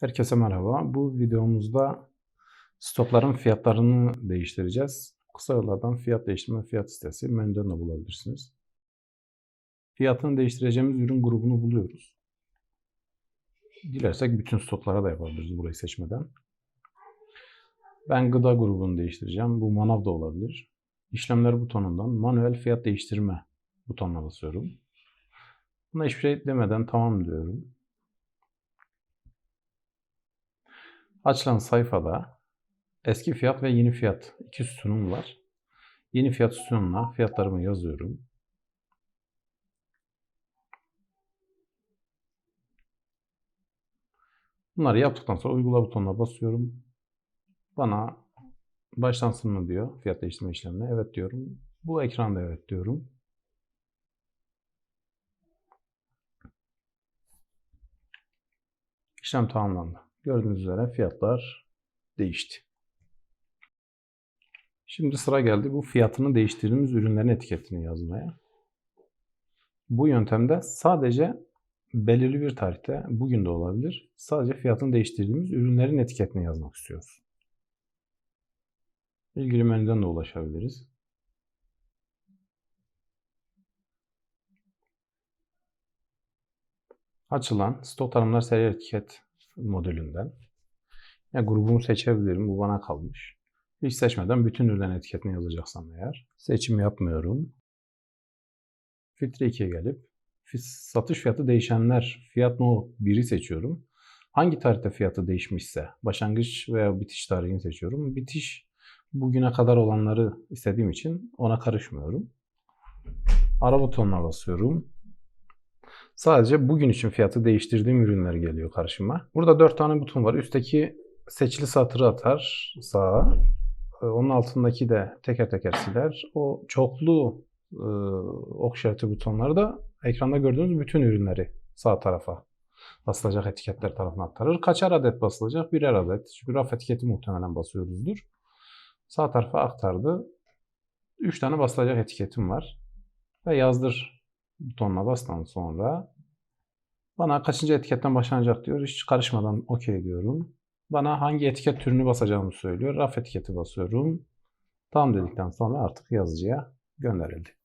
Herkese merhaba. Bu videomuzda stokların fiyatlarını değiştireceğiz. Kısa yollardan fiyat değiştirme fiyat sitesi menüden de bulabilirsiniz. Fiyatını değiştireceğimiz ürün grubunu buluyoruz. Dilersek bütün stoklara da yapabiliriz burayı seçmeden. Ben gıda grubunu değiştireceğim. Bu manav da olabilir. İşlemler butonundan manuel fiyat değiştirme butonuna basıyorum. Buna hiçbir şey demeden tamam diyorum. Açılan sayfada eski fiyat ve yeni fiyat iki sütunum var. Yeni fiyat sütununa fiyatlarımı yazıyorum. Bunları yaptıktan sonra uygula butonuna basıyorum. Bana başlansın mı diyor fiyat değiştirme işlemine. Evet diyorum. Bu ekranda evet diyorum. İşlem tamamlandı. Gördüğünüz üzere fiyatlar değişti. Şimdi sıra geldi bu fiyatını değiştirdiğimiz ürünlerin etiketini yazmaya. Bu yöntemde sadece belirli bir tarihte, bugün de olabilir, sadece fiyatını değiştirdiğimiz ürünlerin etiketini yazmak istiyoruz. İlgili menüden de ulaşabiliriz. Açılan stok tanımlar seri etiket modülünden. Ya grubumu seçebilirim. Bu bana kalmış. Hiç seçmeden bütün ürün etiketini yazacaksam eğer. Seçim yapmıyorum. Filtre 2'ye gelip satış fiyatı değişenler fiyat no 1'i seçiyorum. Hangi tarihte fiyatı değişmişse başlangıç veya bitiş tarihini seçiyorum. Bitiş bugüne kadar olanları istediğim için ona karışmıyorum. Ara butonuna basıyorum. Sadece bugün için fiyatı değiştirdiğim ürünler geliyor karşıma. Burada 4 tane buton var. Üstteki seçili satırı atar sağa. Ee, Onun altındaki de teker teker siler. O çoklu e, ok işareti butonları da ekranda gördüğünüz bütün ürünleri sağ tarafa basılacak etiketler tarafına aktarır. Kaçar adet basılacak? Birer adet. Çünkü raf etiketi muhtemelen basıyoruzdur. Sağ tarafa aktardı. 3 tane basılacak etiketim var. Ve yazdır butonuna bastıktan sonra bana kaçıncı etiketten başlanacak diyor. Hiç karışmadan okey diyorum. Bana hangi etiket türünü basacağımı söylüyor. Raf etiketi basıyorum. Tam dedikten sonra artık yazıcıya gönderildi.